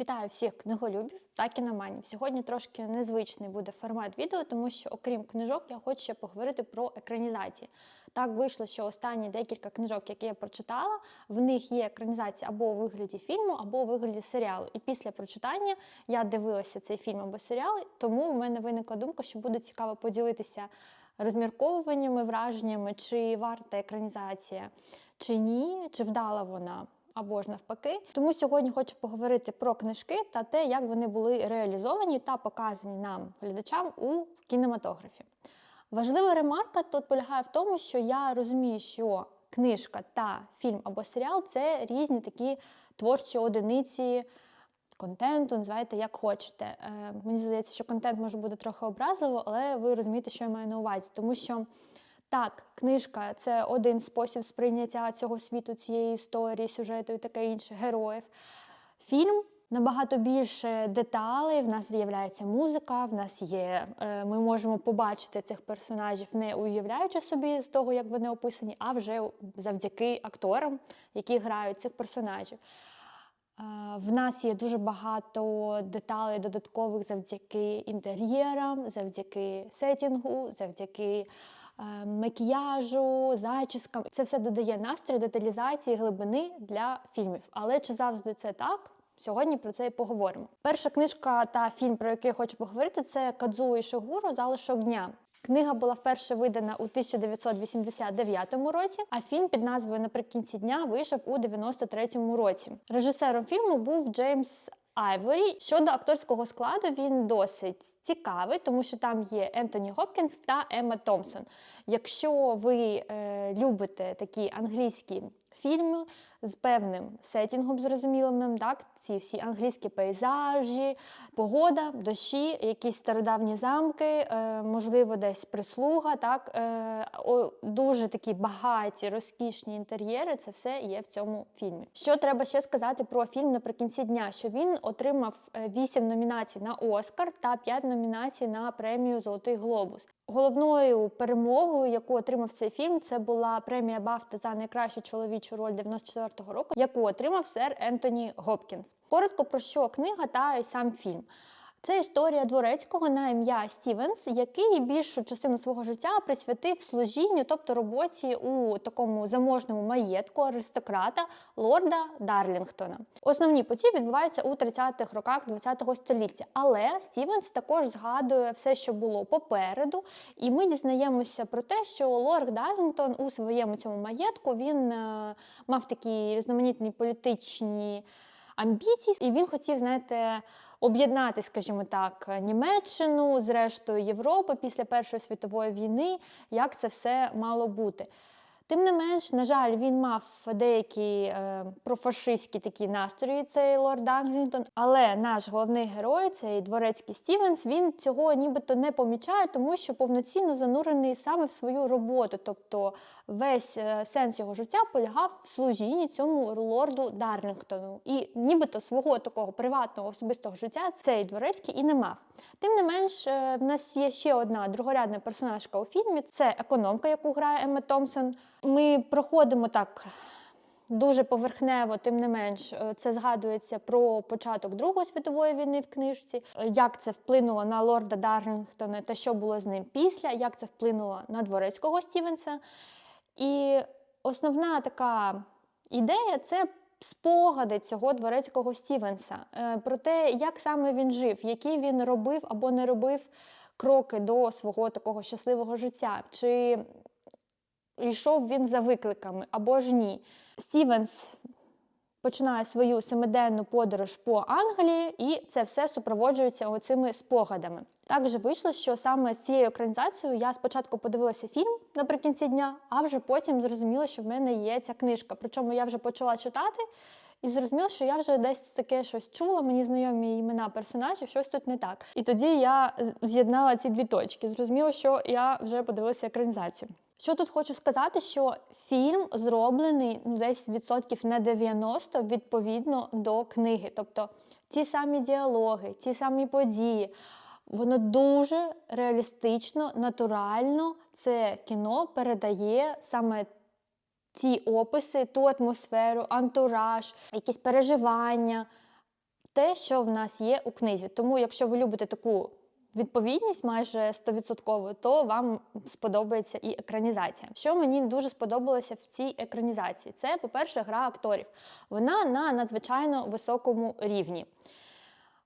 Вітаю всіх книголюбів та кіноманів. Сьогодні трошки незвичний буде формат відео, тому що, окрім книжок, я хочу ще поговорити про екранізації. Так вийшло, що останні декілька книжок, які я прочитала, в них є екранізація або у вигляді фільму, або у вигляді серіалу. І після прочитання я дивилася цей фільм або серіал, тому в мене виникла думка, що буде цікаво поділитися розмірковуваннями, враженнями, чи варта екранізація, чи ні, чи вдала вона або ж навпаки. Тому сьогодні хочу поговорити про книжки та те, як вони були реалізовані та показані нам, глядачам, у кінематографі. Важлива ремарка тут полягає в тому, що я розумію, що книжка та фільм або серіал це різні такі творчі одиниці. Контенту, називайте як хочете. Е, мені здається, що контент може бути трохи образово, але ви розумієте, що я маю на увазі. Тому що так, книжка це один спосіб сприйняття цього світу, цієї історії, сюжету і таке інше, героїв. Фільм набагато більше деталей. В нас з'являється музика, в нас є. е, Ми можемо побачити цих персонажів, не уявляючи собі з того, як вони описані, а вже завдяки акторам, які грають цих персонажів. Е, В нас є дуже багато деталей додаткових завдяки інтер'єрам, завдяки сетінгу, завдяки макіяжу, зачіскам. Це все додає настрою, деталізації, глибини для фільмів. Але чи завжди це так? Сьогодні про це і поговоримо. Перша книжка та фільм, про який я хочу поговорити, це Кадзуо Ішигуро Залишок дня. Книга була вперше видана у 1989 році, а фільм під назвою Наприкінці дня вийшов у 93-му році. Режисером фільму був Джеймс Айворі. Щодо акторського складу, він досить цікавий, тому що там є Ентоні Гопкінс та Емма Томпсон. Якщо ви е, любите такі англійські фільми з певним сетінгом, зрозумілим так, ці всі англійські пейзажі, погода, дощі, якісь стародавні замки, е, можливо, десь прислуга, так, е, дуже такі багаті, розкішні інтер'єри, це все є в цьому фільмі. Що треба ще сказати про фільм наприкінці дня? Що він отримав 8 номінацій на Оскар та 5 номінацій на премію Золотий Глобус. Головною перемогою, яку отримав цей фільм, це була премія Бафта за найкращу чоловічу роль 94-го року, яку отримав сер Ентоні Гопкінс. Коротко про що книга та й сам фільм. Це історія дворецького на ім'я Стівенс, який більшу частину свого життя присвятив служінню, тобто роботі у такому заможному маєтку аристократа лорда Дарлінгтона. Основні події відбуваються у 30-х роках ХХ століття. Але Стівенс також згадує все, що було попереду, і ми дізнаємося про те, що лорд Дарлінгтон у своєму цьому маєтку він е, мав такі різноманітні політичні амбіції, і він хотів, знаєте, об'єднати, скажімо так, Німеччину зрештою рештою Європи після Першої світової війни, як це все мало бути. Тим не менш, на жаль, він мав деякі е, профашистські такі настрої, цей лорд Данглінгтон. Але наш головний герой, цей дворецький Стівенс, він цього нібито не помічає, тому що повноцінно занурений саме в свою роботу. Тобто весь е, сенс його життя полягав в служінні цьому лорду Дарлінгтону. І нібито свого такого приватного особистого життя цей дворецький і не мав. Тим не менш, е, в нас є ще одна другорядна персонажка у фільмі це економка, яку грає Емма Томпсон. Ми проходимо так. Дуже поверхнево, тим не менш, е, це згадується про початок Другої світової війни в книжці, як це вплинуло на лорда Дарлінгтона та що було з ним після, як це вплинуло на дворецького Стівенса. І основна така ідея це спогади цього дворецького Стівенса е, про те, як саме він жив, які він робив або не робив кроки до свого такого щасливого життя. Чи йшов він за викликами або ж ні. Стівенс починає свою семиденну подорож по Англії, і це все супроводжується оцими спогадами. Так вже вийшло, що саме з цією екранізацією я спочатку подивилася фільм наприкінці дня, а вже потім зрозуміла, що в мене є ця книжка. Причому я вже почала читати. І зрозуміла, що я вже десь таке щось чула, мені знайомі імена персонажів, щось тут не так. І тоді я з'єднала ці дві точки. Зрозуміла, що я вже подивилася екранізацію. Що тут хочу сказати, що фільм зроблений ну, десь відсотків на 90 відповідно до книги. Тобто ті самі діалоги, ті самі події. Воно дуже реалістично, натурально це кіно передає саме ті описи, ту атмосферу, антураж, якісь переживання. те, що в нас є у книзі. Тому, якщо ви любите таку відповідність майже 100%, то вам сподобається і екранізація. Що мені дуже сподобалося в цій екранізації? Це, по-перше, гра акторів. Вона на надзвичайно високому рівні.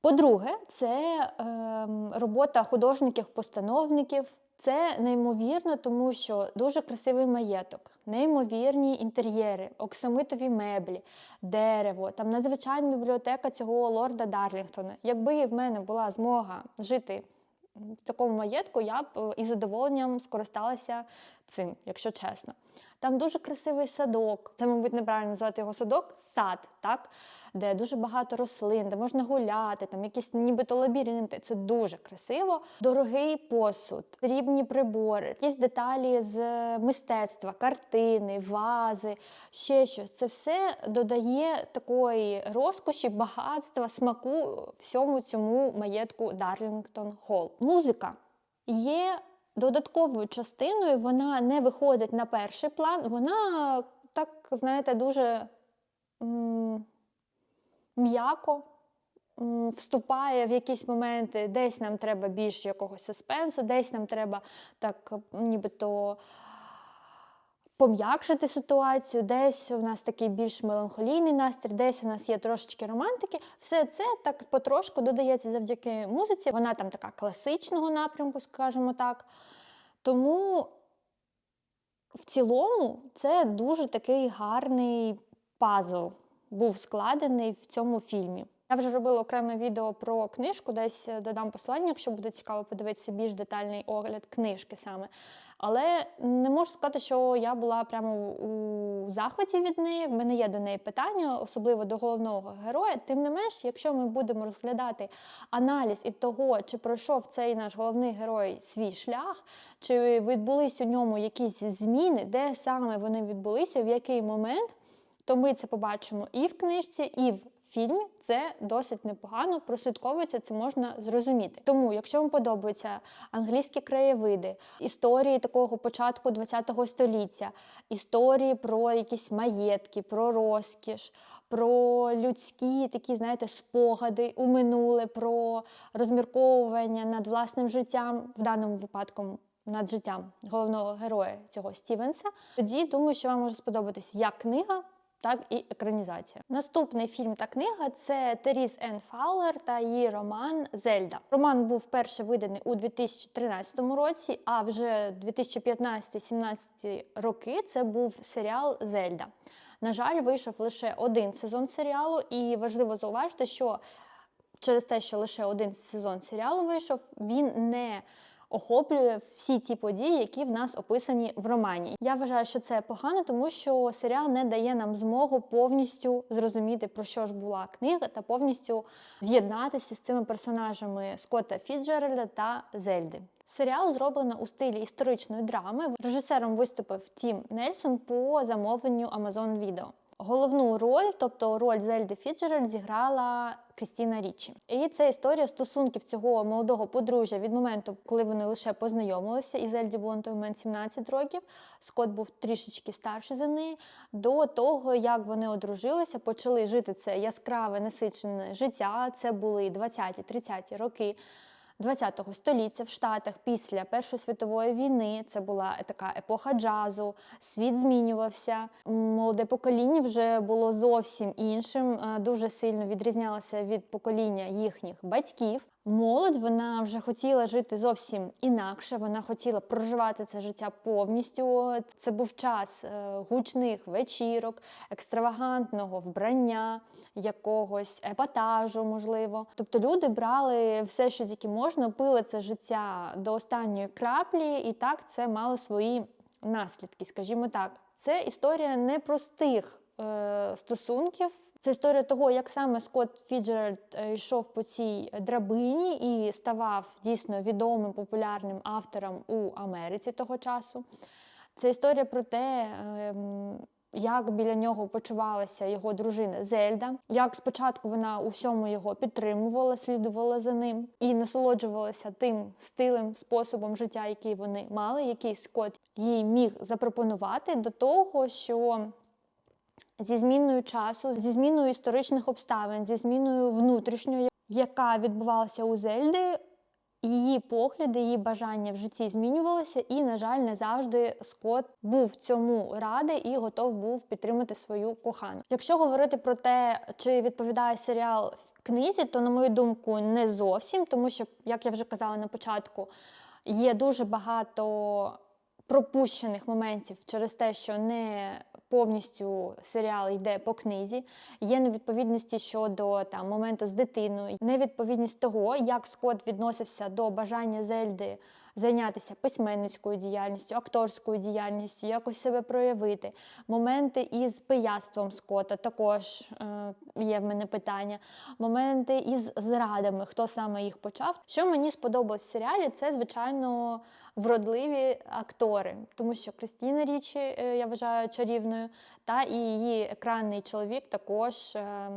По-друге, це е, робота художників-постановників. Це неймовірно, тому що дуже красивий маєток, неймовірні інтер'єри, оксамитові меблі, дерево, там надзвичайна бібліотека цього лорда Дарлінгтона. Якби в мене була змога жити в такому маєтку, я б е, із задоволенням скористалася цим, якщо чесно. Там дуже красивий садок. Це, мабуть, неправильно називати його садок, сад, так? де дуже багато рослин, де можна гуляти, там якісь нібито лабіринти. Це дуже красиво. Дорогий посуд, срібні прибори, якісь деталі з мистецтва, картини, вази, ще щось. Це все додає такої розкоші, багатства, смаку всьому цьому маєтку Дарлінгтон Холл. Музика є додатковою частиною, вона не виходить на перший план, вона так, знаєте, дуже м'яко вступає в якісь моменти, десь нам треба більше якогось суспенсу, десь нам треба так нібито пом'якшити ситуацію, десь у нас такий більш меланхолійний настрій, десь у нас є трошечки романтики. Все це так потрошку додається завдяки музиці. Вона там така класичного напрямку, скажімо так. Тому в цілому це дуже такий гарний пазл був складений в цьому фільмі. Я вже робила окреме відео про книжку, десь додам посилання, якщо буде цікаво подивитися більш детальний огляд книжки саме. Але не можу сказати, що я була прямо у захваті від неї. В мене є до неї питання, особливо до головного героя. Тим не менш, якщо ми будемо розглядати аналіз і того, чи пройшов цей наш головний герой свій шлях, чи відбулись у ньому якісь зміни, де саме вони відбулися, в який момент, то ми це побачимо і в книжці, і в фільмі. Це досить непогано, прослідковується, це можна зрозуміти. Тому, якщо вам подобаються англійські краєвиди, історії такого початку ХХ століття, історії про якісь маєтки, про розкіш, про людські такі, знаєте, спогади у минуле, про розмірковування над власним життям, в даному випадку над життям головного героя цього Стівенса, тоді думаю, що вам може сподобатись як книга. Так і екранізація. Наступний фільм та книга це Теріз Ен Фаулер та її роман Зельда. Роман був вперше виданий у 2013 році, а вже 2015-17 роки це був серіал Зельда. На жаль, вийшов лише один сезон серіалу, і важливо зауважити, що через те, що лише один сезон серіалу вийшов, він не охоплює всі ті події, які в нас описані в романі. Я вважаю, що це погано, тому що серіал не дає нам змогу повністю зрозуміти, про що ж була книга, та повністю з'єднатися з цими персонажами Скотта Фіджеральда та Зельди. Серіал зроблено у стилі історичної драми. Режисером виступив Тім Нельсон по замовленню Amazon Video. Головну роль, тобто роль Зельди Фіджеральд, зіграла Крістіна Річі. І це історія стосунків цього молодого подружжя від моменту, коли вони лише познайомилися, і Зельді було на той момент 17 років. Скот був трішечки старший за неї, до того, як вони одружилися, почали жити це яскраве насичене життя. Це були 20-30 роки. 20-го століття в Штатах після Першої світової війни це була така епоха джазу, світ змінювався. Молоде покоління вже було зовсім іншим, дуже сильно відрізнялося від покоління їхніх батьків. Молодь вона вже хотіла жити зовсім інакше. Вона хотіла проживати це життя повністю. Це був час е, гучних вечірок, екстравагантного вбрання, якогось епатажу, можливо. Тобто люди брали все, що тільки можна, пили це життя до останньої краплі, і так це мало свої наслідки, скажімо так. Це історія непростих е, стосунків. Це історія того, як саме Скотт Фіджеральд е, йшов по цій драбині і ставав дійсно відомим популярним автором у Америці того часу. Це історія про те, ем, як біля нього почувалася його дружина Зельда, як спочатку вона у всьому його підтримувала, слідувала за ним і насолоджувалася тим стилем, способом життя, який вони мали, який Скотт їй міг запропонувати, до того, що зі зміною часу, зі зміною історичних обставин, зі зміною внутрішньої, яка відбувалася у Зельди. Її погляди, її бажання в житті змінювалися, і, на жаль, не завжди Скотт був цьому радий і готов був підтримати свою кохану. Якщо говорити про те, чи відповідає серіал в книзі, то, на мою думку, не зовсім, тому що, як я вже казала на початку, є дуже багато пропущених моментів через те, що не повністю серіал йде по книзі. Є невідповідності щодо там моменту з дитиною, невідповідність того, як Скотт відносився до бажання Зельди зайнятися письменницькою діяльністю, акторською діяльністю, якось себе проявити. Моменти із пияцтвом Скотта також е, є в мене питання. Моменти із зрадами, хто саме їх почав. Що мені сподобалось в серіалі, це звичайно вродливі актори, тому що Кристіна Річі е, я вважаю чарівною, та і її екранний чоловік також е,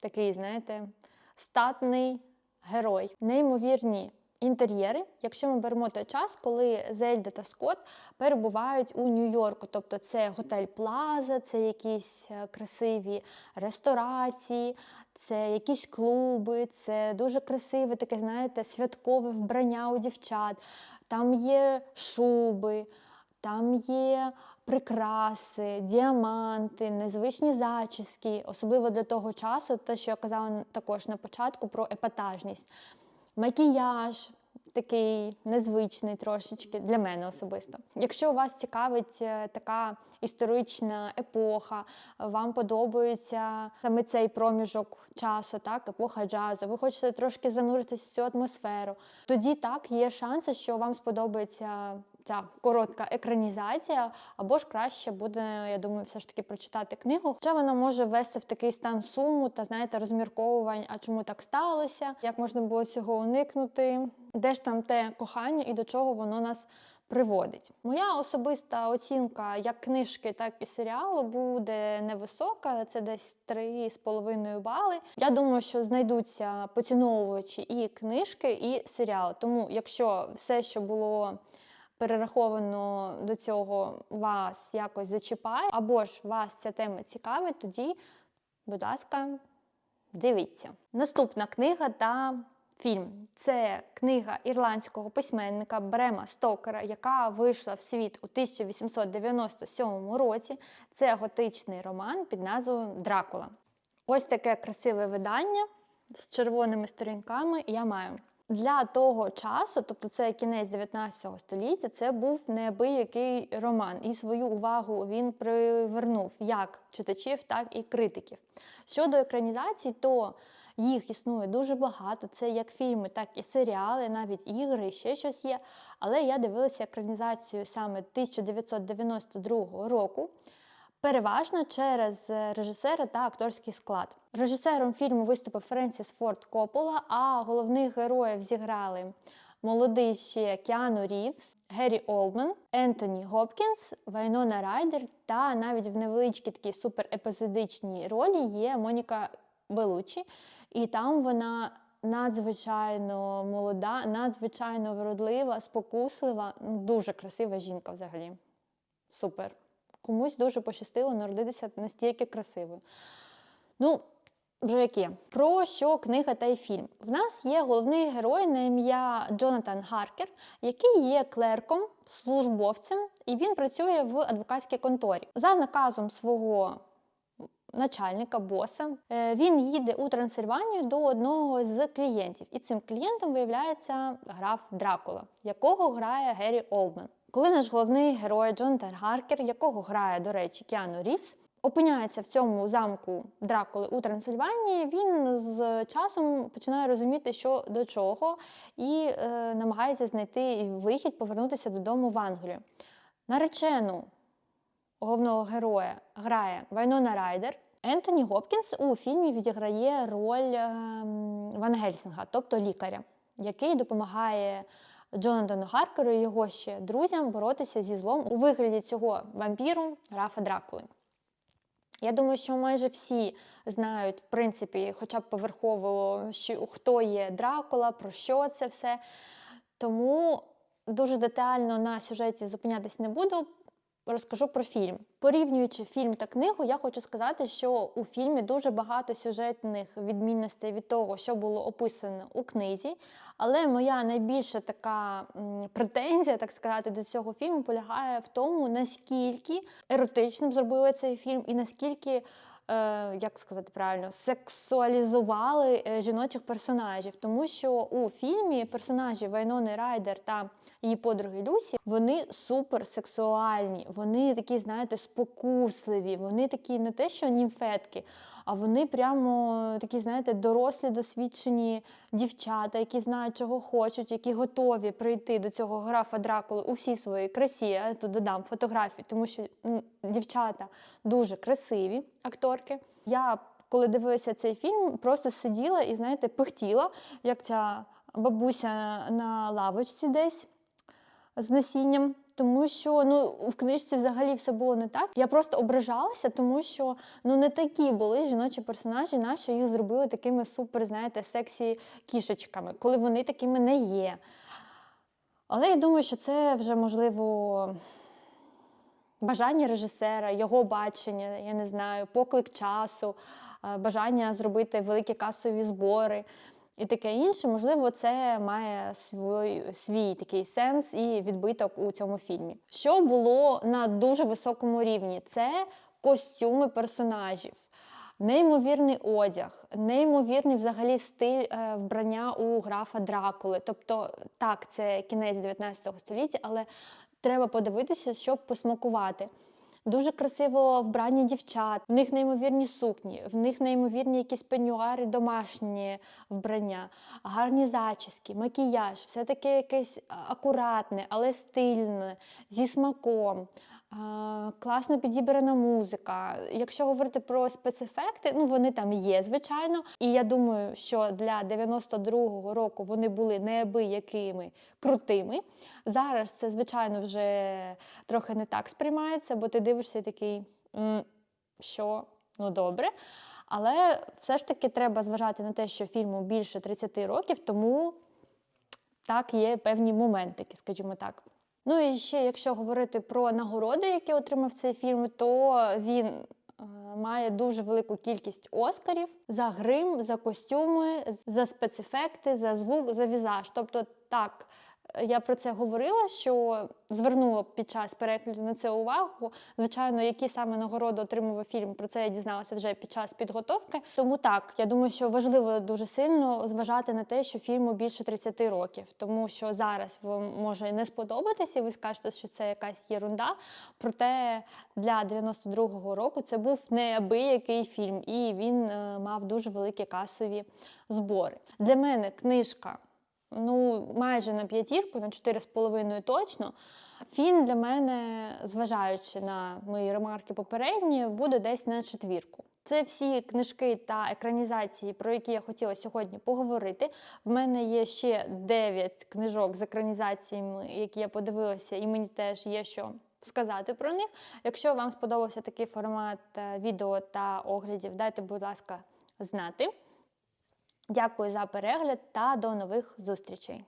такий, знаєте, статний герой, неймовірні. Інтер'єри, якщо ми беремо той час, коли Зельда та Скотт перебувають у Нью-Йорку, тобто це готель Плаза, це якісь е, красиві ресторації, це якісь клуби, це дуже красиве таке, знаєте, святкове вбрання у дівчат. Там є шуби, там є прикраси, діаманти, незвичні зачіски, особливо для того часу, те, що я казала також на початку про епатажність. Макіяж такий незвичний трошечки для мене особисто. Якщо вас цікавить е, така історична епоха, вам подобається саме цей проміжок часу, так, епоха джазу, ви хочете трошки зануритися в цю атмосферу, тоді так є шанси, що вам сподобається ця коротка екранізація, або ж краще буде, я думаю, все ж таки прочитати книгу. Хоча вона може ввести в такий стан суму та знаєте, розмірковувань, а чому так сталося, як можна було цього уникнути, де ж там те кохання і до чого воно нас. Приводить. Моя особиста оцінка як книжки, так і серіалу буде невисока, це десь 3,5 бали. Я думаю, що знайдуться поціновувачі і книжки, і серіал. Тому, якщо все, що було перераховано до цього вас якось зачіпає, або ж вас ця тема цікавить, тоді, будь ласка, дивіться. Наступна книга та фільм це книга ірландського письменника Брема Стокера, яка вийшла в світ у 1897 році. Це готичний роман під назвою Дракула. Ось таке красиве видання з червоними сторінками я маю. Для того часу, тобто це кінець 19 століття, це був неабиякий роман, і свою увагу він привернув як читачів, так і критиків. Щодо екранізацій, то їх існує дуже багато. Це як фільми, так і серіали, навіть ігри, ще щось є. Але я дивилася екранізацію саме 1992 року. Переважно через режисера та акторський склад. Режисером фільму виступив Френсіс Форд Коппола, а головних героїв зіграли молодий ще Кіану Рівс, Геррі Олдман, Ентоні Гопкінс, Вайнона Райдер та навіть в невеличкій такій суперепізодичній ролі є Моніка Белучі. І там вона надзвичайно молода, надзвичайно вродлива, спокуслива, ну, дуже красива жінка взагалі. Супер. Комусь дуже пощастило народитися настільки красивою. Ну, вже яке. Про що книга та й фільм? В нас є головний герой на ім'я Джонатан Гаркер, який є клерком, службовцем, і він працює в адвокатській конторі. За наказом свого начальника, боса, е, він їде у Трансильванію до одного з клієнтів. І цим клієнтом виявляється граф Дракула, якого грає Геррі Олдман. Коли наш головний герой Джонатан Гаркер, якого грає, до речі, Кіану Рівс, опиняється в цьому замку Дракули у Трансильванії, він з часом починає розуміти, що до чого, і е, намагається знайти вихід, повернутися додому в Англію. Наречену головного героя грає Вайнона Райдер. Ентоні Гопкінс у фільмі відіграє роль е, Ван Гельсінга, тобто лікаря, який допомагає Джонатану Харкеру і його ще друзям боротися зі злом у вигляді цього вампіру Рафа Дракули. Я думаю, що майже всі знають, в принципі, хоча б поверхово, що, хто є Дракула, про що це все. Тому дуже детально на сюжеті зупинятись не буду. Розкажу про фільм. Порівнюючи фільм та книгу, я хочу сказати, що у фільмі дуже багато сюжетних відмінностей від того, що було описано у книзі. Але моя найбільша така претензія, так сказати, до цього фільму полягає в тому, наскільки еротичним зробили цей фільм, і наскільки як сказати правильно, сексуалізували е, жіночих персонажів, тому що у фільмі персонажі Вайнони Райдер та її подруги Люсі вони суперсексуальні, вони такі, знаєте, спокусливі, вони такі не те, що німфетки, а вони прямо такі, знаєте, дорослі, досвідчені дівчата, які знають, чого хочуть, які готові прийти до цього графа Дракули у всій своїй красі. Я тут додам фотографії, тому що дівчата дуже красиві акторки. Я коли дивилася цей фільм, просто сиділа і, знаєте, пихтіла, як ця бабуся на лавочці десь з насінням. Тому що ну в книжці взагалі все було не так. Я просто ображалася, тому що ну не такі були жіночі персонажі, наші їх зробили такими супер, знаєте, сексі кішечками, коли вони такими не є. Але я думаю, що це вже можливо бажання режисера, його бачення, я не знаю, поклик часу, е, бажання зробити великі касові збори і таке інше. Можливо, це має свій, свій такий сенс і відбиток у цьому фільмі. Що було на дуже високому рівні? Це костюми персонажів. Неймовірний одяг, неймовірний взагалі стиль е, вбрання у графа Дракули. Тобто, так, це кінець 19 століття, але треба подивитися, щоб посмакувати. Дуже красиво вбрані дівчат, в них неймовірні сукні, в них неймовірні якісь пенюари, домашні вбрання, гарні зачіски, макіяж, все таке якесь акуратне, але стильне, зі смаком. Класно підібрана музика. Якщо говорити про спецефекти, ну вони там є, звичайно. І я думаю, що для 92-го року вони були неабиякими крутими. Зараз це, звичайно, вже трохи не так сприймається, бо ти дивишся такий, що ну добре. Але все ж таки треба зважати на те, що фільму більше 30 років, тому так є певні моментики, скажімо так. Ну і ще, якщо говорити про нагороди, які отримав цей фільм, то він е, має дуже велику кількість оскарів за грим, за костюми, за спецефекти, за звук, за візаж. Тобто, так. Я про це говорила, що звернула під час перегляду на це увагу. Звичайно, які саме нагороди отримував фільм, про це я дізналася вже під час підготовки. Тому так, я думаю, що важливо дуже сильно зважати на те, що фільму більше 30 років, тому що зараз вам може не сподобатися, і ви скажете, що це якась єрунда. Проте для 92-го року це був неабиякий фільм, і він е, мав дуже великі касові збори. Для мене книжка ну, майже на п'ятірку, на 4,5 точно. Фільм для мене, зважаючи на мої ремарки попередні, буде десь на четвірку. Це всі книжки та екранізації, про які я хотіла сьогодні поговорити. В мене є ще 9 книжок з екранізаціями, які я подивилася, і мені теж є що сказати про них. Якщо вам сподобався такий формат е, відео та оглядів, дайте, будь ласка, знати. Дякую за перегляд та до нових зустрічей!